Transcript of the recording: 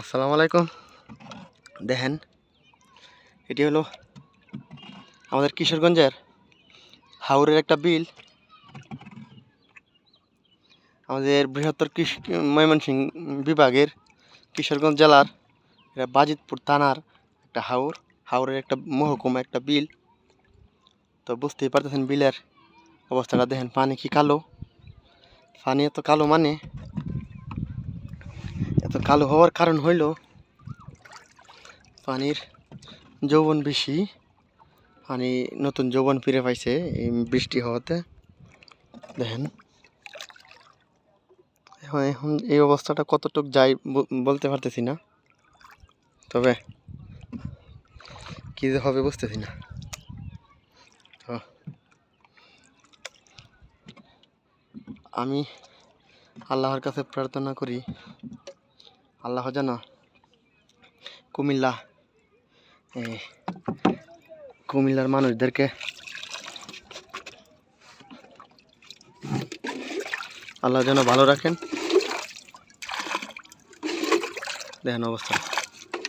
আসসালামু আলাইকুম। দেখেন, এটি হলো আমাদের কিশোরগঞ্জের হাওরের একটা বিল। আমাদের বৃহত্তর কৃষি ময়মনসিংহ বিভাগের কিশোরগঞ্জ জেলার এটা বাজিতপুর থানার একটা হাওর, হাওরের একটা মহকুমা একটা বিল। তো বুঝতেই পারতেছেন বিলের অবস্থাটা। দেখেন, পানি কি কালো? পানি এত কালো মানে এত কালো হওয়ার কারণ হইল পানির যৌবন বেশি, পানি নতুন যৌবন ফিরে পাইছে এই বৃষ্টি হওয়াতে। দেখেন, এখন এই অবস্থাটা কতটুক ব- বলতে পারতেছি না। তবে কী হবে বুঝতেছি না। তো আমি আল্লাহর কাছে প্রার্থনা করি আল্লাহ যেন কুমিল্লা কুমিল্লার মানুষদেরকে আল্লাহ যেন ভালো রাখেন। দেখেন অবস্থা।